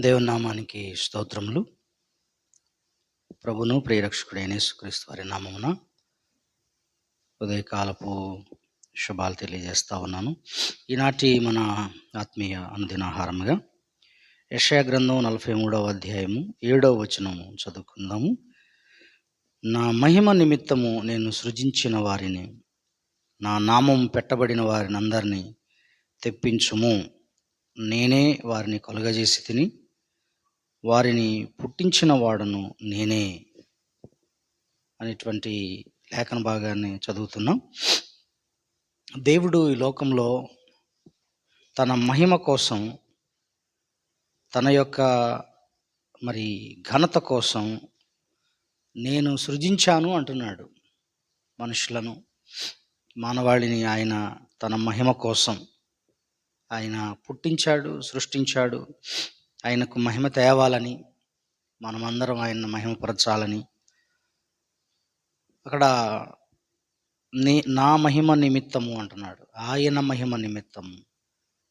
దేవుని నామానికి స్తోత్రములు. ప్రభును ప్రియరక్షకుడైన యేసుక్రీస్తు వారి నామమున ఉదయకాలపు శుభాలు తెలియజేస్తా ఉన్నాను. ఈనాటి మన ఆత్మీయ అనుదినాహారముగా యెషయా గ్రంథం నలభై మూడవ అధ్యాయము ఏడవ వచనము చదువుకుందాము. నా మహిమ నిమిత్తము నేను సృజించిన వారిని నా నామం పెట్టబడిన వారిని అందరినీ తెప్పించుము. నేనే వారిని కొలగజేసి తిని వారిని పుట్టించిన వాడను నేనే అనేటువంటి లేఖన భాగాన్ని చదువుతున్నాం. దేవుడు ఈ లోకంలో తన మహిమ కోసం తన యొక్క మరి ఘనత కోసం నేను సృజించాను అంటున్నాడు మనుషులను. మానవాళిని ఆయన తన మహిమ కోసం ఆయన పుట్టించాడు సృష్టించాడు. ఆయనకు మహిమ తేవాలని మనమందరం ఆయన మహిమపరచాలని అక్కడ నీ నా మహిమ నిమిత్తము అంటున్నాడు. ఆయన మహిమ నిమిత్తము.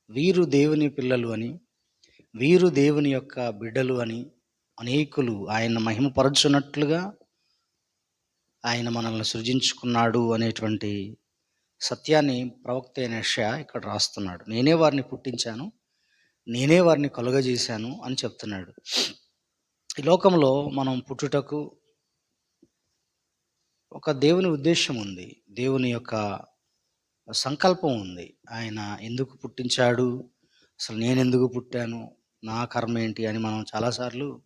వీరు దేవుని పిల్లలు అని వీరు దేవుని యొక్క బిడ్డలు అని అనేకులు ఆయన మహిమపరచున్నట్లుగా ఆయన మనల్ని సృజించుకున్నాడు అనేటువంటి సత్యాన్ని ప్రవక్త అయిన యెషయా ఇక్కడ రాస్తున్నాడు. నేనే వారిని పుట్టించాను. నేనే వారిని కలుగజేశాను అని చెప్తున్నాడు. ఈ లోకంలో మనం పుట్టుటకు ఒక దేవుని ఉద్దేశం ఉంది. దేవుని యొక్క సంకల్పం ఉంది. ఆయన ఎందుకు పుట్టించాడు? అసలు నేను ఎందుకు పుట్టాను? నా కర్మ ఏంటి అని మనం చాలాసార్లు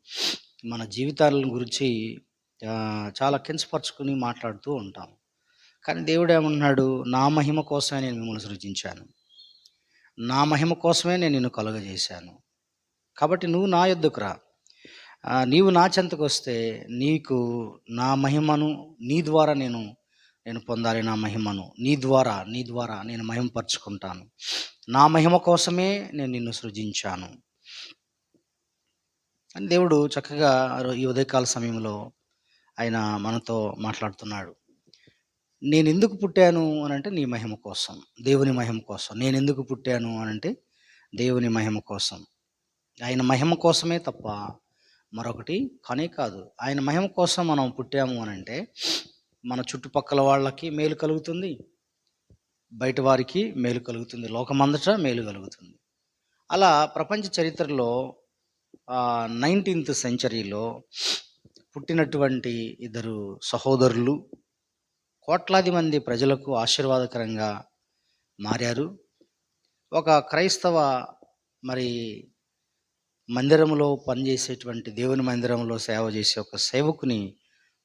మన జీవితాల గురించి చాలా కించపరుచుకుని మాట్లాడుతూ ఉంటాం. కానీ దేవుడు ఏమన్నాడు? నా మహిమ కోసమే నేను మిమ్మల్ని సృజించాను. నా మహిమ కోసమే నేను నిన్ను కలుగజేశాను. కాబట్టి నువ్వు నా యొద్దకు రా. నీవు నా చెంతకు వస్తే నీకు నా మహిమను నీ ద్వారా నేను నేను పొందాలి నా మహిమను. నీ ద్వారా నీ ద్వారా నేను మహిమపరుచుకుంటాను. నా మహిమ కోసమే నేను నిన్ను సృజించాను. అని దేవుడు చక్కగా ఈ ఉదయకాల సమయంలో ఆయన మనతో మాట్లాడుతున్నాడు. నేను ఎందుకు పుట్టాను అని అంటే నీ మహిమ కోసం దేవుని మహిమ కోసం. నేను ఎందుకు పుట్టాను అని అంటే దేవుని మహిమ కోసం. ఆయన మహిమ కోసమే తప్ప మరొకటి కానే కాదు. ఆయన మహిమ కోసం మనం పుట్టాము అని అంటే మన చుట్టుపక్కల వాళ్ళకి మేలు కలుగుతుంది. బయట వారికి మేలు కలుగుతుంది. లోకమందట మేలు కలుగుతుంది. అలా ప్రపంచ చరిత్రలో నైన్టీన్త్ సెంచరీలో పుట్టినటువంటి ఇద్దరు సహోదరులు కోట్లాది మంది ప్రజలకు ఆశీర్వాదకరంగా మారారు. ఒక క్రైస్తవ మరి మందిరంలో పనిచేసేటువంటి దేవుని మందిరంలో సేవ చేసే ఒక సేవకుని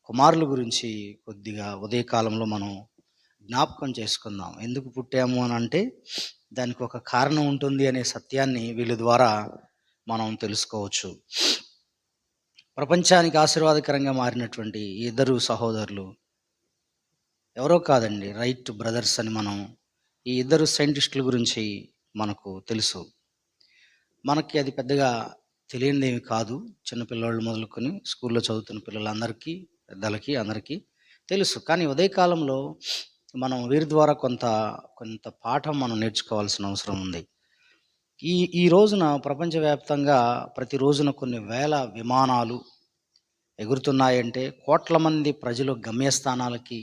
కుమారుల గురించి కొద్దిగా ఉదయకాలంలో మనం జ్ఞాపకం చేసుకుందాం. ఎందుకు పుట్టాము అని అంటే దానికి ఒక కారణం ఉంటుంది అనే సత్యాన్ని వీళ్ళ ద్వారా మనం తెలుసుకోవచ్చు. ప్రపంచానికి ఆశీర్వాదకరంగా మారినటువంటి ఇద్దరు సహోదరులు ఎవరో కాదండి రైట్ బ్రదర్స్ అని మనం ఈ ఇద్దరు సైంటిస్టుల గురించి మనకు తెలుసు. మనకి అది పెద్దగా తెలియనిదేమి కాదు. చిన్నపిల్లవాళ్ళు మొదలుకొని స్కూల్లో చదువుతున్న పిల్లలందరికీ పెద్దలకి అందరికీ తెలుసు. కానీ ఉదయకాలంలో మనం వీరి ద్వారా కొంత కొంత పాఠం మనం నేర్చుకోవాల్సిన అవసరం ఉంది. ఈ ఈ రోజున ప్రపంచవ్యాప్తంగా ప్రతి రోజున కొన్ని వేల విమానాలు ఎగురుతున్నాయంటే కోట్ల మంది ప్రజలు గమ్యస్థానాలకి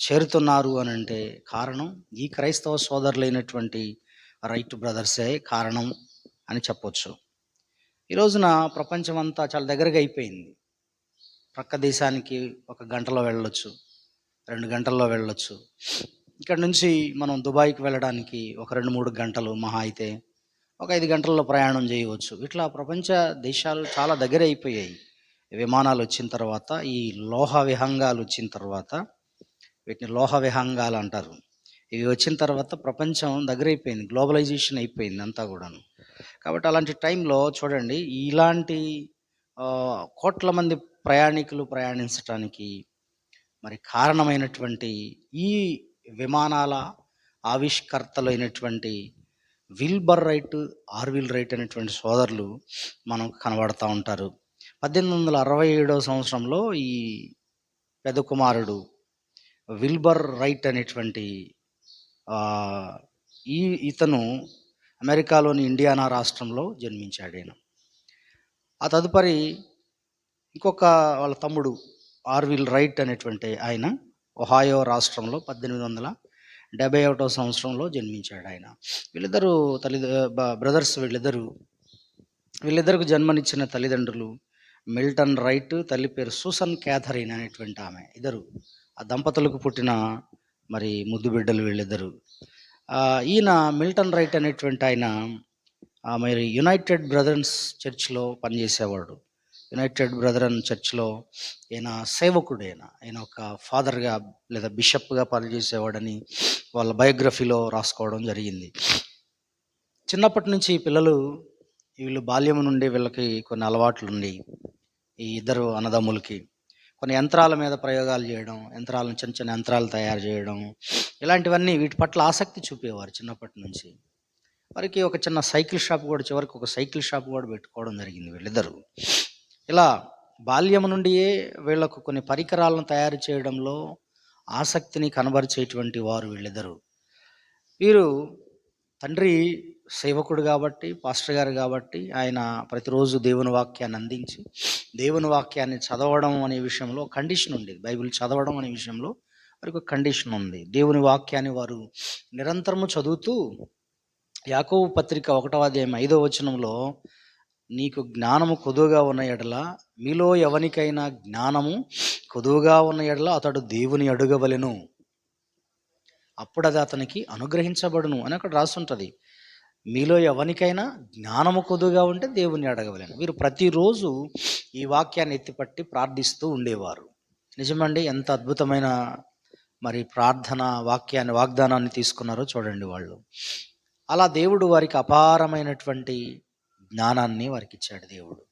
చేరుతున్నారు అని అంటే కారణం ఈ క్రైస్తవ సోదరులైనటువంటి రైట్ బ్రదర్సే కారణం అని చెప్పొచ్చు. ఈ రోజున ప్రపంచం అంతా చాలా దగ్గరగా అయిపోయింది. ప్రక్క దేశానికి ఒక గంటలో వెళ్ళొచ్చు రెండు గంటల్లో వెళ్ళొచ్చు. ఇక్కడ నుంచి మనం దుబాయ్కి వెళ్ళడానికి ఒక రెండు మూడు గంటలు మహా అయితే ఒక ఐదు గంటల్లో ప్రయాణం చేయవచ్చు. ఇట్లా ప్రపంచ దేశాలు చాలా దగ్గర అయిపోయాయి. విమానాలు వచ్చిన తర్వాత ఈ లోహ విహంగాలు వచ్చిన తర్వాత వీటిని లోహ విహంగాలు అంటారు. ఇవి వచ్చిన తర్వాత ప్రపంచం దగ్గర అయిపోయింది గ్లోబలైజేషన్ అయిపోయింది అంతా కూడాను. కాబట్టి అలాంటి టైంలో చూడండి ఇలాంటి కోట్ల మంది ప్రయాణికులు ప్రయాణించటానికి మరి కారణమైనటువంటి ఈ విమానాల ఆవిష్కర్తలు అయినటువంటి విల్బర్ రైట్ ఆర్విల్ రైట్ అనేటువంటి సోదరులు మనకు కనబడతా ఉంటారు. పద్దెనిమిది వందల అరవై ఏడవ సంవత్సరంలో ఈ పెద్ద కుమారుడు విల్బర్ రైట్ అనేటువంటి ఈ ఇతను అమెరికాలోని ఇండియానా రాష్ట్రంలో జన్మించాడు ఆయన ఆ తదుపరి ఇంకొక వాళ్ళ తమ్ముడు ఆర్విల్ రైట్ అనేటువంటి ఆయన ఒహాయో రాష్ట్రంలో పద్దెనిమిది వందల డెబ్బై ఒకటో సంవత్సరంలో జన్మించాడు ఆయన వీళ్ళిద్దరూ తల్లి బ్రదర్స్ వీళ్ళిద్దరూ వీళ్ళిద్దరికి జన్మనిచ్చిన తల్లిదండ్రులు మిల్టన్ రైట్ తల్లి పేరు సూసన్ క్యాథరిన్ అనేటువంటి ఆమె ఇద్దరు. ఆ దంపతులకు పుట్టిన మరి ముద్దు బిడ్డలు వీళ్ళిద్దరు. ఈయన మిల్టన్ రైట్ అనేటువంటి ఆయన మరి యునైటెడ్ బ్రదర్స్ చర్చ్లో పనిచేసేవాడు. యునైటెడ్ బ్రదరన్ చర్చ్లో ఈయన సేవకుడు ఈయన ఆయన ఒక ఫాదర్గా లేదా బిషప్గా పనిచేసేవాడని వాళ్ళ బయోగ్రఫీలో రాసుకోవడం జరిగింది. చిన్నప్పటి నుంచి పిల్లలు వీళ్ళు బాల్యం నుండి వీళ్ళకి కొన్ని అలవాట్లు ఉండి ఈ ఇద్దరు అన్నదమ్ములకి. కొన్ని యంత్రాల మీద ప్రయోగాలు చేయడం యంత్రాలను చిన్న చిన్న యంత్రాలు తయారు చేయడం ఇలాంటివన్నీ వీటి పట్ల ఆసక్తి చూపేవారు చిన్నప్పటి నుంచి. వారికి ఒక చిన్న సైకిల్ షాప్ కూడా చివరికి ఒక సైకిల్ షాప్ కూడా పెట్టుకోవడం జరిగింది వీళ్ళిద్దరు. ఇలా బాల్యం నుండియే వీళ్ళకు కొన్ని పరికరాలను తయారు చేయడంలో ఆసక్తిని కనబరిచేటువంటి వారు వీళ్ళిద్దరు. వీరు తండ్రి సేవకుడు కాబట్టి పాస్టర్ గారు కాబట్టి ఆయన ప్రతిరోజు దేవుని వాక్యాన్ని అందించి దేవుని వాక్యాన్ని చదవడం అనే విషయంలో కండిషన్ ఉండేది. బైబిల్ చదవడం అనే విషయంలో వారికి ఒక కండిషన్ ఉంది. దేవుని వాక్యాన్ని వారు నిరంతరము చదువుతూ యాకోబు పత్రిక ఒకటవ అధ్యాయం ఐదో వచనంలో నీకు జ్ఞానము కొదువుగా ఉన్న ఎడల మీలో ఎవనికైనా జ్ఞానము కొదువుగా ఉన్న ఎడల అతడు దేవుని అడుగవలెను. అప్పుడు అది అతనికి అనుగ్రహించబడును అని అక్కడ రాసుంటుంది. మీలో ఎవరికైనా జ్ఞానము కొద్దుగా ఉంటే దేవుని అడగవలేను. వీరు ప్రతిరోజు ఈ వాక్యాన్ని ఎత్తిపట్టి ప్రార్థిస్తూ ఉండేవారు. నిజమండి ఎంత అద్భుతమైన మరి ప్రార్థన వాక్యాన్ని వాగ్దానాన్ని తీసుకున్నారో చూడండి వాళ్ళు. అలా దేవుడు వారికి అపారమైనటువంటి జ్ఞానాన్ని వారికి ఇచ్చాడు దేవుడు.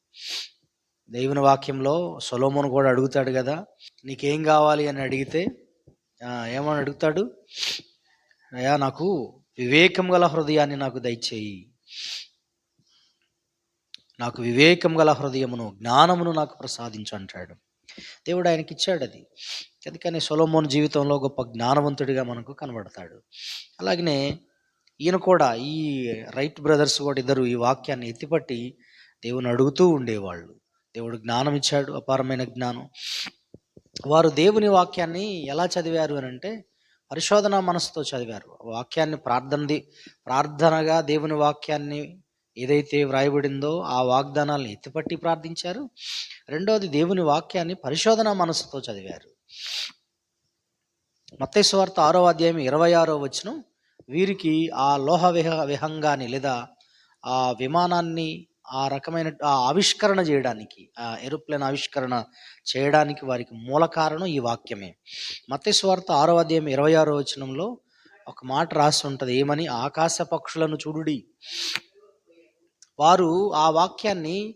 దేవుని వాక్యంలో సొలోమోను కూడా అడుగుతాడు కదా నీకేం కావాలి? అని అడిగితే ఏమని అడుగుతాడు? అయ్యా నాకు వివేకం గల హృదయాన్ని నాకు దయచేయి. నాకు వివేకం గల హృదయమును జ్ఞానమును నాకు ప్రసాదించు అంటాడు. దేవుడు ఆయనకి ఇచ్చాడు అది. అందుకని సొలోమోన్ జీవితంలో గొప్ప జ్ఞానవంతుడిగా మనకు కనబడతాడు. అలాగనే ఈయన కూడా ఈ రైట్ బ్రదర్స్ కూడా ఇద్దరు ఈ వాక్యాన్ని ఎత్తిపట్టి దేవుని అడుగుతూ ఉండేవాళ్ళు. దేవుడు జ్ఞానం ఇచ్చాడు అపారమైన జ్ఞానం. వారు దేవుని వాక్యాన్ని ఎలా చదివారు అని అంటే పరిశోధన మనసుతో చదివారు. వాక్యాన్ని ప్రార్థనది ప్రార్థనగా దేవుని వాక్యాన్ని ఏదైతే వ్రాయబడిందో ఆ వాగ్దానాలను ఎత్తిపట్టి ప్రార్థించారు. రెండవది దేవుని వాక్యాన్ని పరిశోధన మనసుతో చదివారు. మత్తయి ఆరో అధ్యాయం ఇరవై ఆరో వచ్చిన వీరికి ఆ లోహ విహ విహంగాన్ని లేదా ఆ విమానాన్ని ఆ రకమైన ఆ ఆవిష్కరణ చేయడానికి ఆ ఏరోప్లేన్ ఆవిష్కరణ చేయడానికి వారికి మూల కారణం ఈ వాక్యమే. మత్తయి ఆరో అధ్యాయం ఇరవై ఆరో వచనంలో ఒక మాట రాసి ఉంటుంది ఏమని? ఆకాశ పక్షులను చూడుడి. వారు ఆ వాక్యాన్ని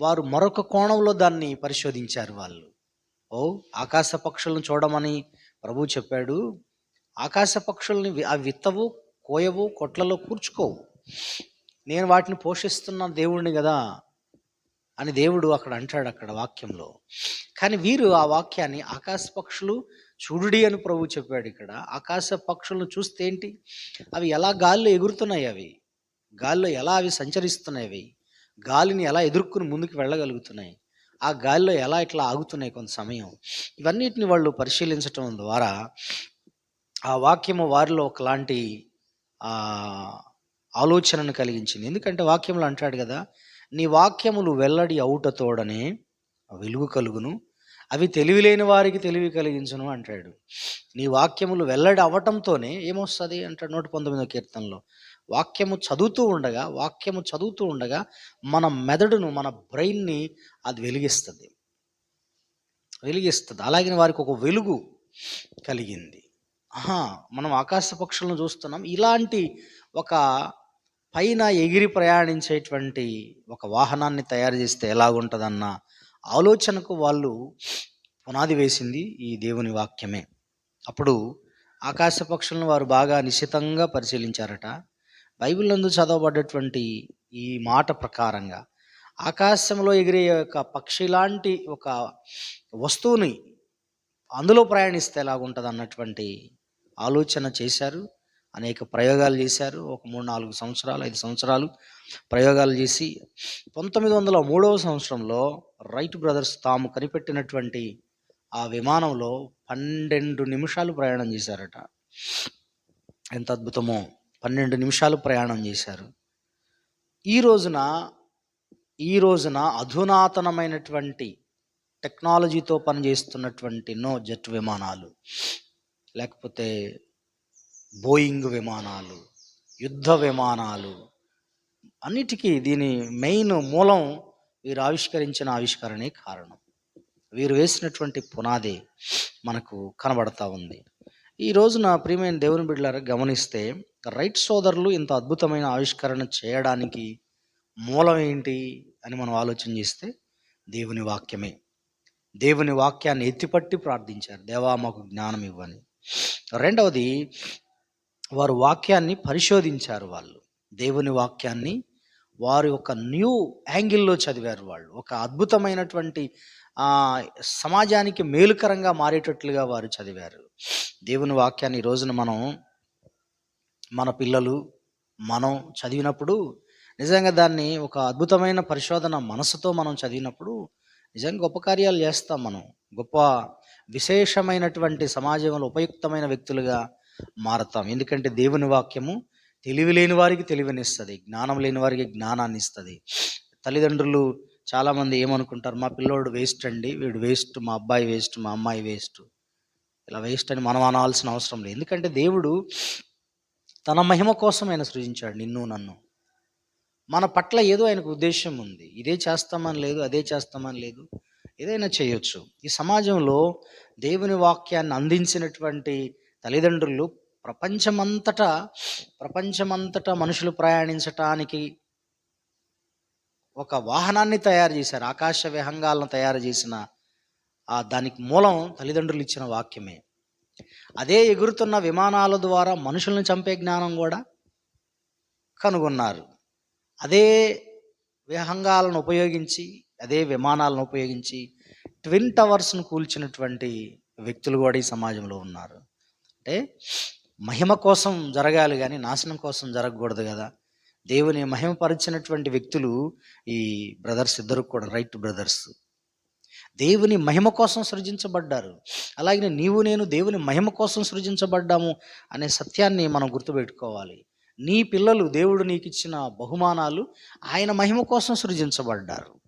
వారు మరొక కోణంలో దాన్ని పరిశోధించారు వాళ్ళు. ఓ ఆకాశ పక్షులను చూడమని ప్రభు చెప్పాడు. ఆకాశ పక్షుల్ని అవి విత్తవు కోయవు కొట్లలో కూర్చుకోవు. నేను వాటిని పోషిస్తున్న దేవుడిని కదా అని దేవుడు అక్కడ అంటాడు అక్కడ వాక్యంలో. కానీ వీరు ఆ వాక్యాన్ని ఆకాశ పక్షులు చూడుడి అని ప్రభు చెప్పాడు ఇక్కడ. ఆకాశ పక్షులను చూస్తే ఏంటి? అవి ఎలా గాల్లో ఎగురుతున్నాయి అవి? గాల్లో ఎలా అవి సంచరిస్తున్నాయి అవి? గాలిని ఎలా ఎదుర్కొని ముందుకు వెళ్ళగలుగుతున్నాయి? ఆ గాలిలో ఎలా ఇట్లా ఆగుతున్నాయి కొంత సమయం? ఇవన్నిటిని వాళ్ళు పరిశీలించటం ద్వారా ఆ వాక్యము వారిలో ఒకలాంటి ఆలోచనను కలిగించింది. ఎందుకంటే వాక్యంలో అంటాడు కదా నీ వాక్యములు వెల్లడి అవుట తోడనే వెలుగు కలుగును అవి తెలివిలేని వారికి తెలివి కలిగించును అంటాడు. నీ వాక్యములు వెల్లడి అవటంతోనే ఏమొస్తుంది? అంటాడు నూట పంతొమ్మిదో కీర్తనలో. వాక్యము చదువుతూ ఉండగా వాక్యము చదువుతూ ఉండగా మన మెదడును మన బ్రెయిన్ని అది వెలిగిస్తుంది. వెలిగిస్తుంది. అలాగే వారికి ఒక వెలుగు కలిగింది. ఆహా మనం ఆకాశ పక్షులను చూస్తున్నాం. ఇలాంటి ఒక పైన ఎగిరి ప్రయాణించేటువంటి ఒక వాహనాన్ని తయారు చేస్తే ఎలాగుంటుందన్న ఆలోచనకు వాళ్ళు పునాది వేసింది ఈ దేవుని వాక్యమే. అప్పుడు ఆకాశ పక్షులను వారు బాగా నిశితంగా పరిశీలించారట. బైబిల్ నందు చదవబడ్డటువంటి ఈ మాట ప్రకారంగా ఆకాశంలో ఎగిరే ఒక పక్షి లాంటి ఒక వస్తువుని అందులో ప్రయాణిస్తే ఎలాగుంటుంది అన్నటువంటి ఆలోచన చేశారు. అనేక ప్రయోగాలు చేశారు. ఒక మూడు నాలుగు సంవత్సరాలు ఐదు సంవత్సరాలు ప్రయోగాలు చేసి పంతొమ్మిది వందల మూడవ సంవత్సరంలో రైట్ బ్రదర్స్ తాము కనిపెట్టినటువంటి ఆ విమానంలో పన్నెండు నిమిషాలు ప్రయాణం చేశారట. ఎంత అద్భుతమో! పన్నెండు నిమిషాలు ప్రయాణం చేశారు. ఈ రోజున ఈ రోజున అధునాతనమైనటువంటి టెక్నాలజీతో పనిచేస్తున్నటువంటి నో జెట్ విమానాలు లేకపోతే బోయింగ్ విమానాలు యుద్ధ విమానాలు. అన్నిటికీ దీని మెయిన్ మూలం వీరు ఆవిష్కరించిన ఆవిష్కరణే కారణం. వీరు వేసినటువంటి పునాది మనకు కనబడతా ఉంది. ఈ రోజున ప్రియమైన దేవుని బిడ్డలారా గమనిస్తే రైట్ సోదరులు ఇంత అద్భుతమైన ఆవిష్కరణ చేయడానికి మూలం ఏంటి అని మనం ఆలోచన చేస్తే దేవుని వాక్యమే. దేవుని వాక్యాన్ని ఎత్తిపట్టి ప్రార్థించారు. దేవా మాకు జ్ఞానం ఇవ్వని. రెండవది వారు వాక్యాన్ని పరిశోధించారు వాళ్ళు. దేవుని వాక్యాన్ని వారు ఒక న్యూ యాంగిల్లో చదివారు వాళ్ళు. ఒక అద్భుతమైనటువంటి సమాజానికి మేలుకరంగా మారేటట్లుగా వారు చదివారు. దేవుని వాక్యాన్ని ఈ రోజున మనం మన పిల్లలు మనం చదివినప్పుడు నిజంగా దాన్ని ఒక అద్భుతమైన పరిశోధన మనసుతో మనం చదివినప్పుడు నిజంగా గొప్ప కార్యాలు చేస్తాం మనం. గొప్ప విశేషమైనటువంటి సమాజంలో ఉపయుక్తమైన వ్యక్తులుగా మారతాం. ఎందుకంటే దేవుని వాక్యము తెలివి లేని వారికి తెలివినిస్తుంది జ్ఞానం లేని వారికి జ్ఞానాన్ని ఇస్తుంది. తల్లిదండ్రులు చాలామంది ఏమనుకుంటారు మా పిల్లోడు వేస్ట్ అండి వీడు వేస్ట్ మా అబ్బాయి వేస్ట్ మా అమ్మాయి వేస్ట్ ఇలా వేస్ట్ అని మనం అనాల్సిన అవసరం లేదు. ఎందుకంటే దేవుడు తన మహిమ కోసం ఆయన సృజించాడు నిన్ను నన్ను. మన పట్ల ఏదో ఆయనకు ఉద్దేశం ఉంది. ఇదే చేస్తామని లేదు అదే చేస్తామని లేదు ఏదైనా చేయొచ్చు. ఈ సమాజంలో దేవుని వాక్యాన్ని అందించినటువంటి తల్లిదండ్రులు ప్రపంచమంతటా ప్రపంచమంతటా మనుషులు ప్రయాణించటానికి ఒక వాహనాన్ని తయారు చేశారు ఆకాశ విహంగాలను తయారు చేసిన ఆ దానికి మూలం తల్లిదండ్రులు ఇచ్చిన వాక్యమే. అదే ఎగురుతున్న విమానాల ద్వారా మనుషులను చంపే జ్ఞానం కూడా కనుగొన్నారు. అదే విహంగాలను ఉపయోగించి అదే విమానాలను ఉపయోగించి ట్విన్ టవర్స్ను కూల్చినటువంటి వ్యక్తులు కూడా ఈ సమాజంలో ఉన్నారు. అంటే మహిమ కోసం జరగాలి కానీ నాశనం కోసం జరగకూడదు కదా. దేవుని మహిమపరిచినటువంటి వ్యక్తులు ఈ బ్రదర్స్ ఇద్దరు కూడా రైట్ బ్రదర్స్. దేవుని మహిమ కోసం సృజించబడ్డారు. అలాగే నీవు నేను దేవుని మహిమ కోసం సృజించబడ్డాము అనే సత్యాన్ని మనం గుర్తుపెట్టుకోవాలి. నీ పిల్లలు దేవుడు నీకు ఇచ్చిన బహుమానాలు ఆయన మహిమ కోసం సృజించబడ్డారు.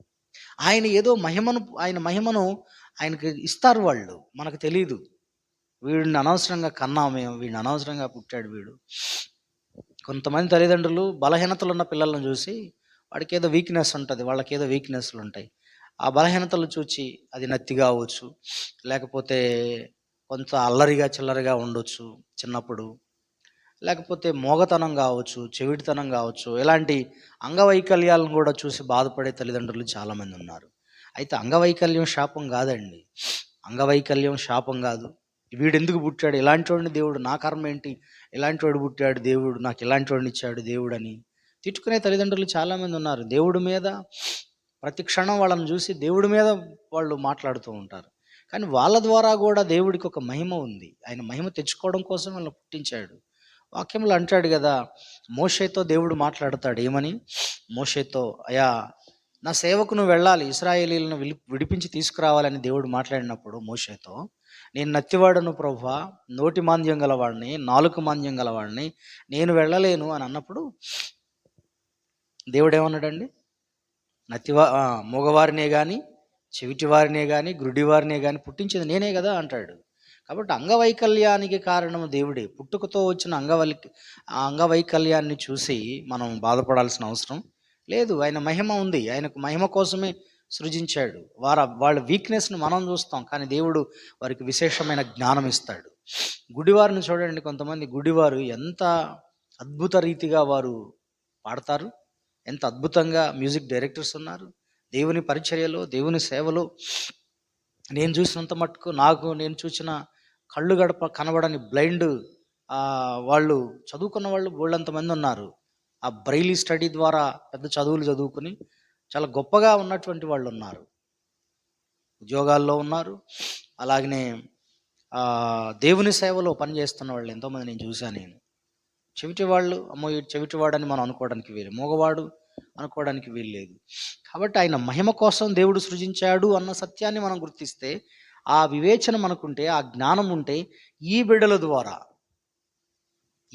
ఆయన ఏదో మహిమను ఆయన మహిమను ఆయనకి ఇస్తారు వాళ్ళు. మనకు తెలియదు వీడిని అనవసరంగా కన్నాం మేము వీడిని అనవసరంగా పుట్టాడు వీడు. కొంతమంది తల్లిదండ్రులు బలహీనతలు ఉన్న పిల్లలను చూసి వాడికి ఏదో వీక్నెస్ ఉంటుంది వాళ్ళకి ఏదో వీక్నెస్లు ఉంటాయి. ఆ బలహీనతలు చూచి అది నత్తి కావచ్చు లేకపోతే కొంత అల్లరిగా చిల్లరిగా ఉండొచ్చు చిన్నప్పుడు. లేకపోతే మోగతనం కావచ్చు చెవిటితనం కావచ్చు ఇలాంటి అంగవైకల్యాలను కూడా చూసి బాధపడే తల్లిదండ్రులు చాలామంది ఉన్నారు. అయితే అంగవైకల్యం శాపం కాదండి. అంగవైకల్యం శాపం కాదు. వీడు ఎందుకు పుట్టాడు? ఇలాంటి వాడిని దేవుడు నా కర్మ ఏంటి ఇలాంటి వాడు పుట్టాడు దేవుడు నాకు ఇలాంటి వాడిని ఇచ్చాడు దేవుడు అని తిట్టుకునే తల్లిదండ్రులు చాలామంది ఉన్నారు. దేవుడి మీద ప్రతి క్షణం వాళ్ళని చూసి దేవుడి మీద వాళ్ళు మాట్లాడుతూ ఉంటారు. కానీ వాళ్ళ ద్వారా కూడా దేవుడికి ఒక మహిమ ఉంది. ఆయన మహిమ తెచ్చుకోవడం కోసం వాళ్ళని పుట్టించాడు. వాక్యంలో అంటాడు కదా మోషేతో దేవుడు మాట్లాడతాడు. ఏమని? మోషేతో అయా నా సేవకు నువ్వు వెళ్ళాలి ఇస్రాయేలీలను విడిపించి తీసుకురావాలని దేవుడు మాట్లాడినప్పుడు మోషేతో నేను నత్తివాడను ప్రభా నోటి మాంద్యం గలవాడిని నాలుక మాంద్యం గలవాడిని నేను వెళ్ళలేను అని అన్నప్పుడు దేవుడు ఏమన్నాడండి నత్తివా మగవారినే కానీ చెవిటివారినే కానీ గురుడివారినే కానీ పుట్టించింది నేనే కదా అంటాడు. కాబట్టి అంగవైకల్యానికి కారణం దేవుడే. పుట్టుకతో వచ్చిన అంగవై ఆ అంగవైకల్యాన్ని చూసి మనం బాధపడాల్సిన అవసరం లేదు. ఆయన మహిమ ఉంది. ఆయనకు మహిమ కోసమే సృజించాడు. వారు వాళ్ళ వీక్నెస్ని మనం చూస్తాం కానీ దేవుడు వారికి విశేషమైన జ్ఞానం ఇస్తాడు. గుడివారిని చూడండి కొంతమంది గుడివారు ఎంత అద్భుత రీతిగా వారు పాడతారు ఎంత అద్భుతంగా మ్యూజిక్ డైరెక్టర్స్ ఉన్నారు దేవుని పరిచర్యలో దేవుని సేవలో. నేను చూసినంత మట్టుకు నాకు నేను చూసిన కళ్ళు గడప కనబడని బ్లైండ్ వాళ్ళు చదువుకున్న వాళ్ళు బోళ్ళంతమంది ఉన్నారు. ఆ బ్రైలీ స్టడీ ద్వారా పెద్ద చదువులు చదువుకుని చాలా గొప్పగా ఉన్నటువంటి వాళ్ళు ఉన్నారు. ఉద్యోగాల్లో ఉన్నారు. అలాగనే దేవుని సేవలో పనిచేస్తున్న వాళ్ళు ఎంతోమంది నేను చూశాను నేను. చెవిటివాళ్ళు అమ్మో ఈ చెవిటివాడని మనం అనుకోవడానికి వీలు మగవాడు అనుకోవడానికి వీలు లేదు కాబట్టి ఆయన మహిమ కోసం దేవుడు సృజించాడు అన్న సత్యాన్ని మనం గుర్తిస్తే ఆ వివేచన మనకుంటే ఆ జ్ఞానం ఉంటే ఈ బిడ్డల ద్వారా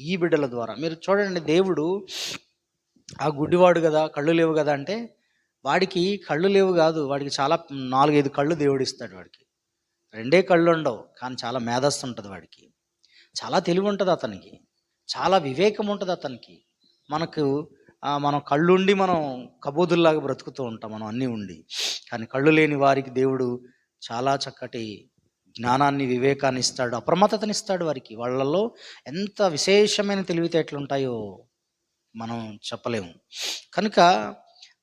ఈ బిడ్డల ద్వారా మీరు చూడండి దేవుడు ఆ గుడ్డివాడు కదా కళ్ళు లేవు కదా అంటే వాడికి కళ్ళు లేవు కాదు వాడికి చాలా నాలుగైదు కళ్ళు దేవుడు ఇస్తాడు వాడికి. రెండే కళ్ళు ఉండవు కానీ చాలా మేధస్సు ఉంటుంది వాడికి. చాలా తెలివి ఉంటుంది అతనికి. చాలా వివేకం ఉంటుంది అతనికి. మనకు మనం కళ్ళుండి మనం కబోదుల్లాగా బ్రతుకుతూ ఉంటాం మనం అన్నీ ఉండి. కానీ కళ్ళు లేని వారికి దేవుడు చాలా చక్కటి జ్ఞానాన్ని వివేకాన్ని ఇస్తాడు అప్రమత్తతని ఇస్తాడు వారికి. వాళ్ళల్లో ఎంత విశేషమైన తెలివితేటలు ఉంటాయో మనం చెప్పలేము. కనుక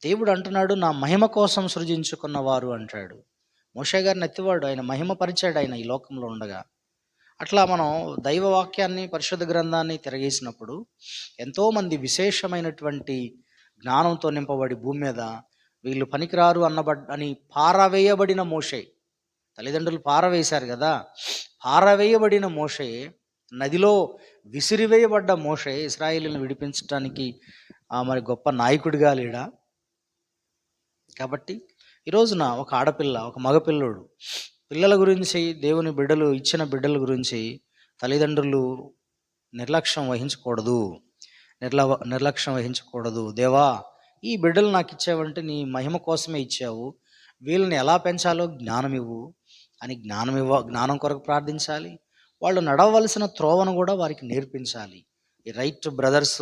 దేవుడు అంటున్నాడు నా మహిమ కోసం సృజించుకున్న వారు అంటాడు. మోషే గారిని ఎత్తివాడు ఆయన మహిమ పరిచాడు ఆయన ఈ లోకంలో ఉండగా. అట్లా మనం దైవ వాక్యాన్ని పరిశుద్ధ గ్రంథాన్ని తిరగేసినప్పుడు ఎంతోమంది విశేషమైనటువంటి జ్ఞానంతో నింపబడి భూమి మీద వీళ్ళు పనికిరారు అన్నబడ్ అని పారవేయబడిన మోషే. తల్లిదండ్రులు పారవేశారు కదా. పారవేయబడిన మోషే నదిలో విసిరివేయబడ్డ మోషే ఇస్రాయిల్ని విడిపించడానికి ఆ, మరి గొప్ప నాయకుడిగా లేడా? కాబట్టి ఈ రోజున ఒక ఆడపిల్ల ఒక మగపిల్లడు పిల్లల గురించి దేవుని బిడ్డలు ఇచ్చిన బిడ్డల గురించి తల్లిదండ్రులు నిర్లక్ష్యం వహించకూడదు. నిర్ల నిర్లక్ష్యం వహించకూడదు. దేవా ఈ బిడ్డలు నాకు ఇచ్చావంటే నీ మహిమ కోసమే ఇచ్చావు. వీళ్ళని ఎలా పెంచాలో జ్ఞానం ఇవ్వు అని జ్ఞానం ఇవ్వ జ్ఞానం కొరకు ప్రార్థించాలి. వాళ్ళు నడవలసిన త్రోవను కూడా వారికి నేర్పించాలి. ఈ రైట్ బ్రదర్స్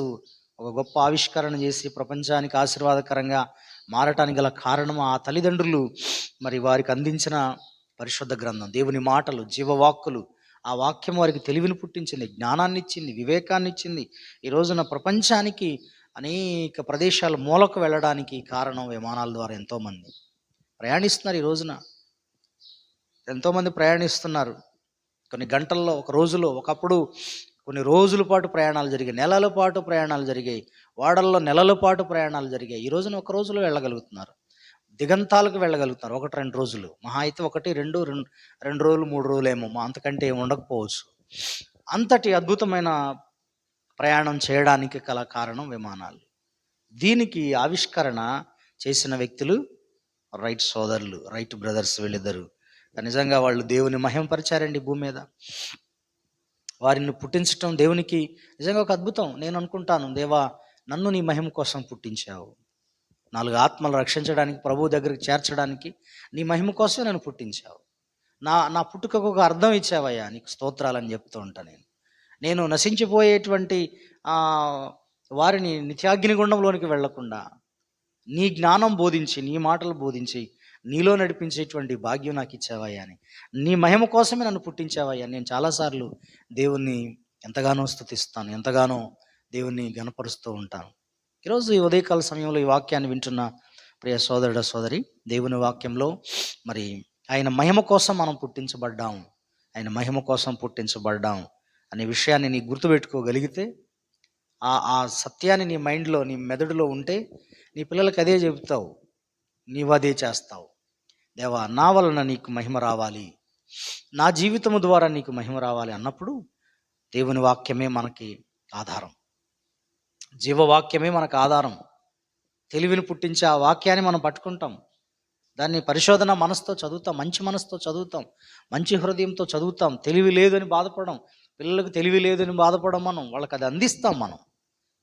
ఒక గొప్ప ఆవిష్కరణ చేసి ప్రపంచానికి ఆశీర్వాదకరంగా మారటానికి గల కారణం ఆ తల్లిదండ్రులు మరి వారికి అందించిన పరిశుద్ధ గ్రంథం. దేవుని మాటలు జీవవాక్కులు ఆ వాక్యం వారికి తెలివిని పుట్టించింది జ్ఞానాన్ని ఇచ్చింది వివేకాన్ని ఇచ్చింది. ఈ రోజున ప్రపంచానికి అనేక ప్రదేశాలు మూలకు వెళ్ళడానికి కారణం విమానాల ద్వారా ఎంతోమంది ప్రయాణిస్తున్నారు ఈ రోజున. ఎంతోమంది ప్రయాణిస్తున్నారు. కొన్ని గంటల్లో ఒక రోజులో ఒకప్పుడు కొన్ని రోజుల పాటు ప్రయాణాలు జరిగాయి. నెలల పాటు ప్రయాణాలు జరిగాయి. వాడల్లో నెలల పాటు ప్రయాణాలు జరిగాయి. ఈ రోజున ఒక రోజులో వెళ్ళగలుగుతున్నారు. దిగంతాలకు వెళ్ళగలుగుతున్నారు. ఒకటి రెండు రోజులు. మహా అయితే ఒకటి రెండు రెండు రెండు రోజులు మూడు రోజులు ఏమో మా అంతకంటే ఏమి ఉండకపోవచ్చు. అంతటి అద్భుతమైన ప్రయాణం చేయడానికి గల కారణం విమానాలు. దీనికి ఆవిష్కరణ చేసిన వ్యక్తులు రైట్ సోదరులు రైట్ బ్రదర్స్ వీళ్ళిద్దరు. నిజంగా వాళ్ళు దేవుని మహిమపరిచారండి భూమి మీద. వారిని పుట్టించటం దేవునికి నిజంగా ఒక అద్భుతం. నేను అనుకుంటాను దేవా నన్ను నీ మహిమ కోసం పుట్టించావు. నాలుగు ఆత్మలు రక్షించడానికి ప్రభు దగ్గరికి చేర్చడానికి నీ మహిమ కోసం నన్ను పుట్టించావు. నా నా పుట్టుకకు ఒక అర్థం ఇచ్చావయ్యా నీకు స్తోత్రాలని చెప్తూ ఉంటాను నేను. నేను నశించిపోయేటువంటి వారిని వారిని నిత్యాగ్నిగుండంలోనికి వెళ్ళకుండా నీ జ్ఞానం బోధించి నీ మాటలు బోధించి నీలో నడిపించేటువంటి భాగ్యం నాకు ఇచ్చావయ్యా అని. నీ మహిమ కోసమే నన్ను పుట్టించావయ్యా నేను చాలాసార్లు దేవుణ్ణి ఎంతగానో స్థుతిస్తాను ఎంతగానో దేవుణ్ణి గనపరుస్తూ ఉంటాను. ఈరోజు ఈ ఉదయకాల సమయంలో ఈ వాక్యాన్ని వింటున్న ప్రియ సోదరుడ సోదరి దేవుని వాక్యంలో మరి ఆయన మహిమ కోసం మనం పుట్టించబడ్డాం ఆయన మహిమ కోసం పుట్టించబడ్డాం అనే విషయాన్ని నీ గుర్తుపెట్టుకోగలిగితే ఆ ఆ సత్యాన్ని నీ మైండ్లో నీ మెదడులో ఉంటే నీ పిల్లలకి అదే చెబుతావు నీవు అదే చేస్తావు. దేవా నా వలన నీకు మహిమ రావాలి. నా జీవితము ద్వారా నీకు మహిమ రావాలి అన్నప్పుడు దేవుని వాక్యమే మనకి ఆధారం. జీవవాక్యమే మనకు ఆధారం. తెలివిని పుట్టించే ఆ వాక్యాన్ని మనం పట్టుకుంటాం. దాన్ని పరిశోధన మనసుతో చదువుతాం మంచి మనసుతో చదువుతాం మంచి హృదయంతో చదువుతాం. తెలివి లేదని బాధపడడం పిల్లలకు తెలివి లేదని బాధపడడం మనం వాళ్ళకి అది అందిస్తాం మనం.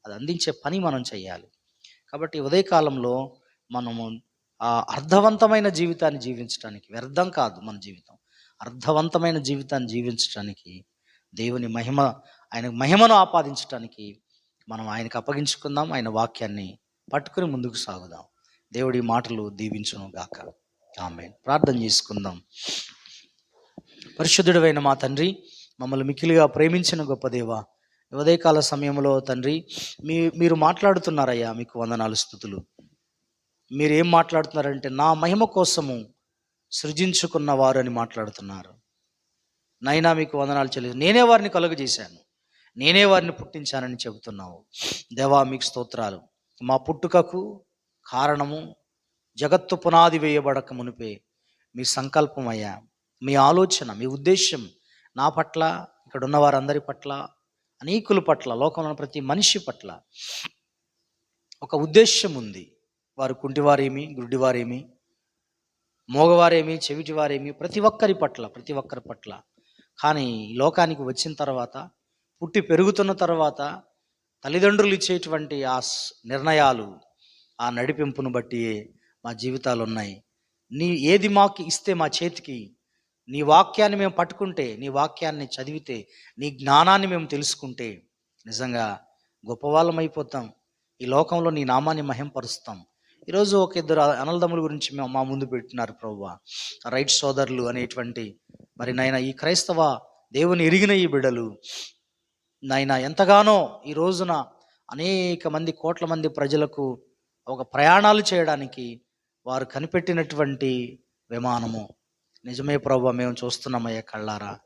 అది అందించే పని మనం చేయాలి. కాబట్టి ఉదయకాలంలో మనము అర్థవంతమైన జీవితాన్ని జీవించడానికి వ్యర్థం కాదు మన జీవితం. అర్థవంతమైన జీవితాన్ని జీవించడానికి దేవుని మహిమ ఆయన మహిమను ఆపాదించడానికి మనం ఆయనకు అప్పగించుకుందాం ఆయన వాక్యాన్ని పట్టుకుని ముందుకు సాగుదాం. దేవుడి మాటలు దీవించును గాక. ఆమె ప్రార్థన చేసుకుందాం. పరిశుద్ధుడైన మా తండ్రి మమ్మల్ని మిక్కిలిగా ప్రేమించిన గొప్ప దేవ ఉదయకాల సమయంలో తండ్రి మీ మీరు మాట్లాడుతున్నారయ్యా మీకు వందనాలు స్థుతులు. మీరు ఏం మాట్లాడుతున్నారంటే నా మహిమ కోసము సృజించుకున్న వారు అని మాట్లాడుతున్నారు. నైనా మీకు వందనాలు చెల్లి నేనే వారిని కలుగజేశాను. నేనే వారిని పుట్టించానని చెబుతున్నావు. దేవా మీకు స్తోత్రాలు. మా పుట్టుకకు కారణము జగత్తు పునాది వేయబడక మునిపే మీ సంకల్పం అయ్యా. మీ ఆలోచన మీ ఉద్దేశం నా పట్ల ఇక్కడ ఉన్న వారందరి పట్ల అనేకుల పట్ల లోకంలో ప్రతి మనిషి పట్ల ఒక ఉద్దేశ్యం ఉంది. వారు కుంటివారేమి గుడ్డివారేమి మోగవారేమి చెవిటివారేమి ప్రతి ఒక్కరి పట్ల ప్రతి ఒక్కరి పట్ల. కానీ ఈ లోకానికి వచ్చిన తర్వాత పుట్టి పెరుగుతున్న తర్వాత తల్లిదండ్రులు ఇచ్చేటువంటి ఆ నిర్ణయాలు ఆ నడిపింపును బట్టి మా జీవితాలు ఉన్నాయి. నీ ఏది మాకు ఇస్తే మా చేతికి నీ వాక్యాన్ని మేము పట్టుకుంటే నీ వాక్యాన్ని చదివితే నీ జ్ఞానాన్ని మేము తెలుసుకుంటే నిజంగా గొప్పవాళ్ళం అయిపోతాం. ఈ లోకంలో నీ నామాన్ని మహింపరుస్తాం. ఈరోజు ఒక ఇద్దరు అనలదమ్ముల గురించి మేము మా ముందు పెట్టినారు ప్రభు రైట్ సోదరులు అనేటువంటి మరి నాయన ఈ క్రైస్తవ దేవుని ఎరిగిన ఈ బిడ్డలు నాయన ఎంతగానో ఈ రోజున అనేక మంది కోట్ల మంది ప్రజలకు ఒక ప్రయాణాలు చేయడానికి వారు కనిపెట్టినటువంటి విమానము. నిజమే ప్రభు మేము చూస్తున్నామయ్యా కళ్ళారా.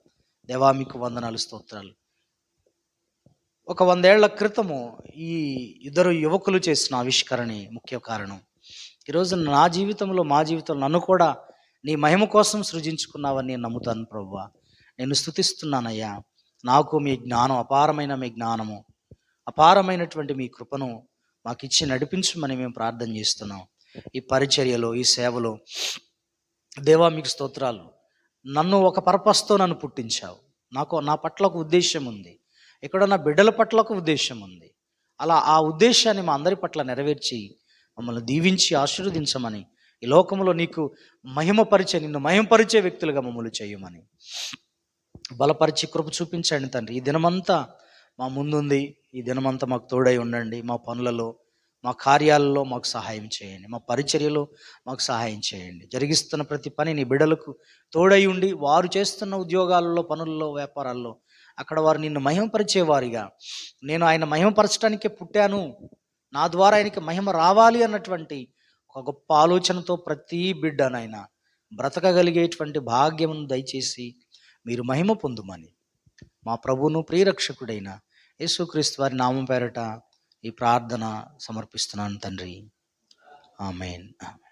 దేవా మీకు వందనాలు స్తోత్రాలు. ఒక వందేళ్ళ క్రితము ఈ ఇద్దరు యువకులు చేసిన ఆవిష్కరణే ముఖ్య కారణం. ఈరోజు నా జీవితంలో మా జీవితంలో నన్ను కూడా నీ మహిమ కోసం సృజించుకున్నావని నేను నమ్ముతాను ప్రభు నేను స్థుతిస్తున్నానయ్యా నాకు మీ జ్ఞానం అపారమైన మీ జ్ఞానము అపారమైనటువంటి మీ కృపను మాకు ఇచ్చి నడిపించమని మేము ప్రార్థన చేస్తున్నాం. ఈ పరిచర్యలో ఈ సేవలో దేవా మీకు స్తోత్రాలు. నన్ను ఒక పర్పస్తో నన్ను పుట్టించావు. నాకు నా పట్ల ఒక ఉద్దేశం ఉంది. ఇక్కడ నా బిడ్డల పట్ల ఒక ఉద్దేశం ఉంది. అలా ఆ ఉద్దేశాన్ని మా అందరి పట్ల నెరవేర్చి మమ్మల్ని దీవించి ఆశీర్వదించమని. ఈ లోకంలో నీకు మహిమపరిచే నిన్ను మహిమపరిచే వ్యక్తులుగా మమ్మల్ని చేయమని. బలపరిచి కృప చూపించండి తండ్రి. ఈ దినమంతా మా ముందుంది. ఈ దినమంతా మాకు తోడై ఉండండి. మా పనులలో మా కార్యాలలో మాకు సహాయం చేయండి. మా పరిచర్యలో మాకు సహాయం చేయండి. జరిగిస్తున్న ప్రతి పని నీ బిడలకు తోడై ఉండి వారు చేస్తున్న ఉద్యోగాలలో పనుల్లో వ్యాపారాల్లో అక్కడ వారు నిన్ను మహిమపరిచేవారిగా. నేను ఆయన మహిమపరచడానికే పుట్టాను. నా ద్వారా ఆయనకి మహిమ రావాలి అన్నటువంటి ఒక గొప్ప ఆలోచనతో ప్రతి బిడ్డనైనా బ్రతకగలిగేటువంటి భాగ్యమును దయచేసి మీరు మహిమ పొందుమని మా ప్రభువును ప్రియరక్షకుడైన యేసుక్రీస్తు వారి నామం పేరట ఈ ప్రార్థన సమర్పిస్తున్నాను తండ్రి. ఆమెన్. ఆమెన్